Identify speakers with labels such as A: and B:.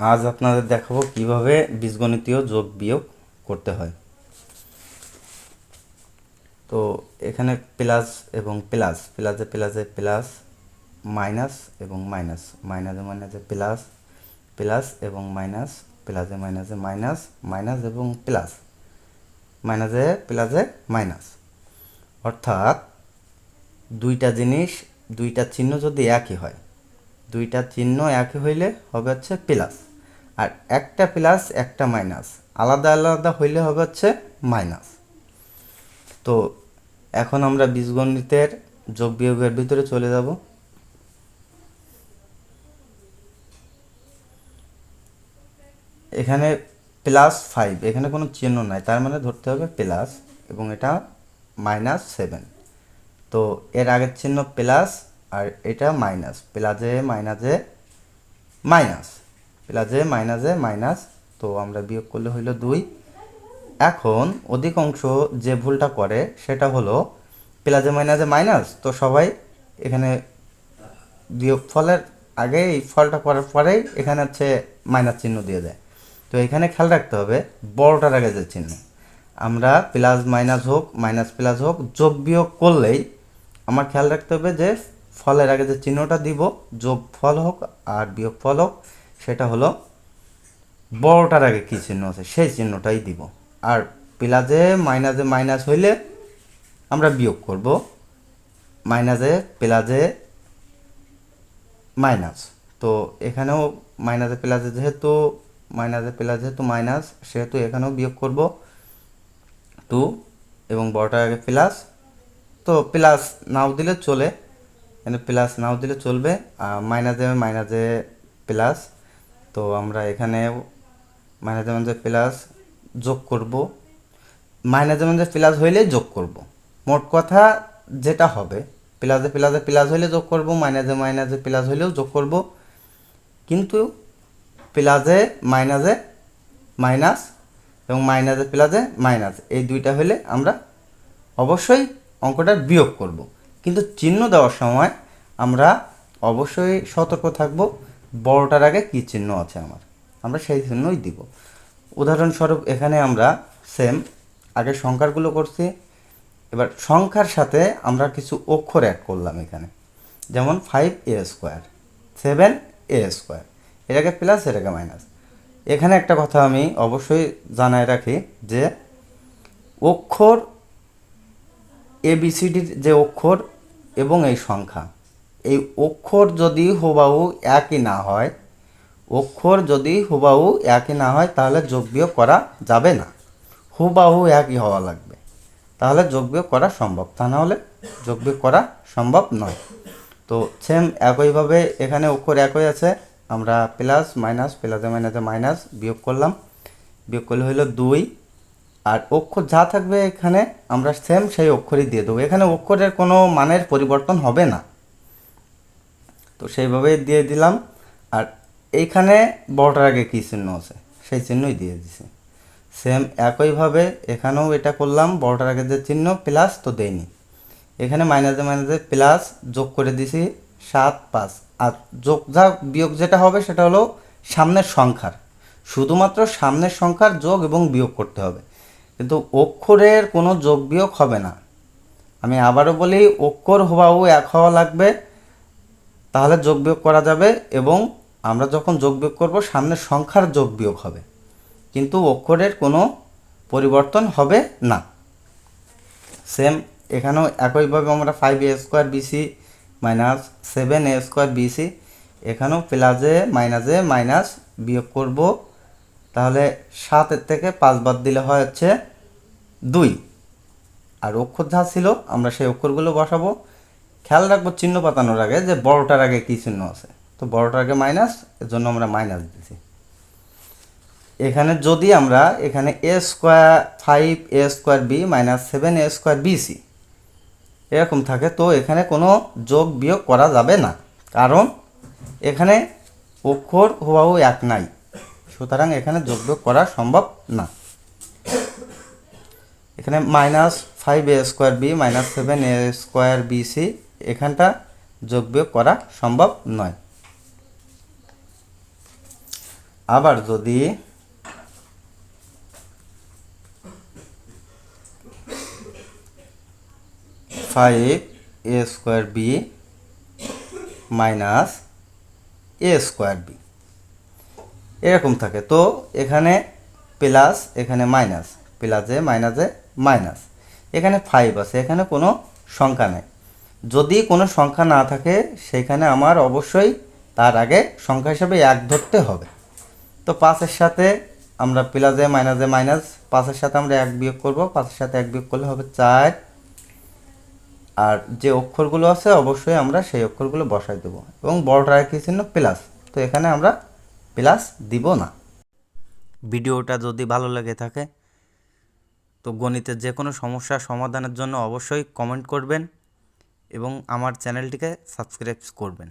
A: আজ আপনাদের দেখাবো কীভাবে বীজগণিতীয় যোগ বিয়োগ করতে হয়। তো এখানে প্লাস এবং প্লাস, প্লাসে প্লাসে প্লাস, মাইনাস এবং মাইনাস, মাইনাসে মাইনাসে প্লাস প্লাস এবং মাইনাস, প্লাসে মাইনাসে মাইনাস মাইনাস এবং প্লাস, মাইনাসে প্লাসে মাইনাস। অর্থাৎ দুইটা জিনিস, দুইটা চিহ্ন যদি একই হয় দুইটা চিহ্ন একই হইলে হবে হচ্ছে প্লাস আর একটা প্লাস একটা মাইনাস আলাদা আলাদা হইলে হবে হচ্ছে মাইনাস তো এখন আমরা বীজগণিতের যোগ বিয়োগের ভিতরে চলে যাব। এখানে প্লাস ফাইভ এখানে কোনো চিহ্ন নাই, তার মানে ধরতে হবে প্লাস এবং এটা মাইনাস সেভেন তো এর আগের চিহ্ন প্লাস আর এটা মাইনাস প্লাসে মাইনাসে মাইনাস প্লাসে মাইনাসে মাইনাস তো আমরা বিয়োগ করলে হইল দুই। এখন অধিকাংশ যে ভুলটা করে সেটা হলো প্লাসে মাইনাসে মাইনাস তো সবাই এখানে বিয়োগ ফলের আগে এই ফলটা করার পরেই এখানে হচ্ছে মাইনাস চিহ্ন দিয়ে দেয়। তো এখানে খেয়াল রাখতে হবে, বড়টার আগে যে চিহ্ন। আমরা প্লাস মাইনাস হোক মাইনাস প্লাস হোক, যোগ বিয়োগ করলেই আমার খেয়াল রাখতে হবে যে ফলের আগে যে চিহ্নটা দিব, যোগ ফল হোক আর বিয়োগ ফল হোক, সেটা হলো বড়টার আগে কী চিহ্ন আছে? সেই চিহ্নটাই দিব। আর প্লাসে মাইনাসে মাইনাস হইলে আমরা বিয়োগ করব। মাইনাসে প্লাসে মাইনাস। তো এখানেও মাইনাসে প্লাসে যেহেতু, মাইনাসে প্লাস যেহেতু মাইনাস, সেহেতু এখানেও বিয়োগ করব। টু এবং বড়টার আগে প্লাস। তো প্লাস নাও দিলে চলে। এখানে প্লাস নাও দিলে চলবে মাইনাসে মাইনাসে প্লাস তো আমরা এখানে মাইনাসে মাইনাসে প্লাস যোগ করব। মাইনাসে মাইনাসে প্লাস হইলে যোগ করব। মোট কথা যেটা হবে প্লাসে প্লাসে প্লাস হইলে যোগ করব মাইনাসে মাইনাসে প্লাস হইলেও যোগ করব। কিন্তু প্লাসে মাইনাসে মাইনাস এবং মাইনাসে প্লাসে মাইনাস এই দুইটা হলে আমরা অবশ্যই অঙ্কটা বিয়োগ করব। কিন্তু চিহ্ন দেওয়ার সময় আমরা অবশ্যই সতর্ক থাকব, বড়টার আগে কী চিহ্ন আছে আমার। আমরা সেই চিহ্নই দিব। উদাহরণস্বরূপ এখানে আমরা সেম আগে সংখ্যারগুলো করছি, এবার সংখ্যার সাথে আমরা কিছু অক্ষর অ্যাড করলাম এখানে। যেমন five A square seven A square এটাকে প্লাস এটাকে মাইনাস এখানে একটা কথা আমি অবশ্যই জানায় রাখি যে অক্ষর এবিসিডির যে অক্ষর এবং এই সংখ্যা। এই অক্ষর যদি হুবাহু একই না হয়, অক্ষর যদি হুবাহু একই না হয়, তাহলে যোগ বিয়োগ করা যাবে না। হুবাহু একই হওয়া লাগবে। তাহলে যোগ বিয়োগ করা সম্ভব। তা না হলে যোগ বিয়োগ করা সম্ভব নয়। তো সেম একইভাবে এখানে অক্ষর একই আছে। আমরা প্লাস মাইনাস প্লাসে মাইনাসে মাইনাস বিয়োগ করলাম। বিয়োগ করলে হইল দুই। আর অক্ষর যা থাকবে এখানে আমরা সেম সেই অক্ষরই দিয়ে দেবো। এখানে অক্ষরের কোনো মানের পরিবর্তন হবে না। তো সেইভাবেই দিয়ে দিলাম। আর এইখানে বড়টার আগে কী চিহ্ন আছে? সেই চিহ্নই দিয়ে দিছি। সেম একইভাবে এখানেও এটা করলাম বড়টার আগে যে চিহ্ন প্লাস তো দেয়নি এখানে মাইনাসে মাইনাসে প্লাস যোগ করে দিছি সাত পাঁচ। আর যোগ যা বিয়োগ যেটা হবে সেটা হলো সামনের সংখ্যার। শুধুমাত্র সামনের সংখ্যার যোগ এবং বিয়োগ করতে হবে। কিন্তু অক্ষরের কোনো যোগ বিয়োগ হবে না। আমি আবারও বলি, অক্ষর হুবাহু এক হওয়া লাগবে, তাহলে যোগ বিয়োগ করা যাবে এবং আমরা যখন যোগ বিয়োগ করব সামনের সংখ্যার যোগ বিয়োগ হবে। কিন্তু অক্ষরের কোনো পরিবর্তন হবে না। সেম এখানেও একইভাবে আমরা five A square BC minus seven A square BC এখানেও প্লাসে মাইনাসে মাইনাস বিয়োগ করব। তাহলে সাতের থেকে পাঁচ বাদ দিলে হয় হচ্ছে দুই। আর অক্ষর যা ছিল, আমরা সেই অক্ষরগুলো বসাবো। খেয়াল রাখব চিহ্ন পাতানোর আগে যে বড়টার আগে কী চিহ্ন আছে। তো বড়টার আগে মাইনাস, এর জন্য আমরা মাইনাস দিছি এখানে যদি আমরা এখানে A square five A square B minus seven A square BC এরকম থাকে, তো এখানে কোনো যোগ বিয়োগ করা যাবে না। কারণ এখানে অক্ষর হুবাহু এক নাই। সুতরাং এখানে যোগ বিয়োগ করা সম্ভব না। এখানে minus five A square B minus seven A square B C এখানটা যোগ বিয়োগ করা সম্ভব নয়। আবার যদি five A square B minus A square B এরকম থাকে। তো এখানে প্লাস এখানে মাইনাস প্লাসে মাইনাসে মাইনাস এখানে ফাইভ আছে, এখানে কোনো সংখ্যা নেই। যদি কোনো সংখ্যা না থাকে, সেখানে আমার অবশ্যই তার আগে সংখ্যা হিসাবে এক ধরতে হবে। তো পাঁচের সাথে আমরা প্লাসে মাইনাসে মাইনাস পাঁচের সাথে আমরা এক বিয়োগ করব। পাঁচের সাথে এক বিয়োগ করলে হবে চার। আর যে অক্ষরগুলো আছে, অবশ্যই আমরা সেই অক্ষরগুলো বসাই দেবো। এবং বড়টা কি চিহ্ন? প্লাস তো এখানে আমরা প্লাস দিব না। ভিডিওটা যদি ভালো লেগে থাকে, তো গণিতের যে কোনো সমস্যার সমাধানের জন্য অবশ্যই কমেন্ট করবেন এবং আমার চ্যানেলটিকে সাবস্ক্রাইব করবেন।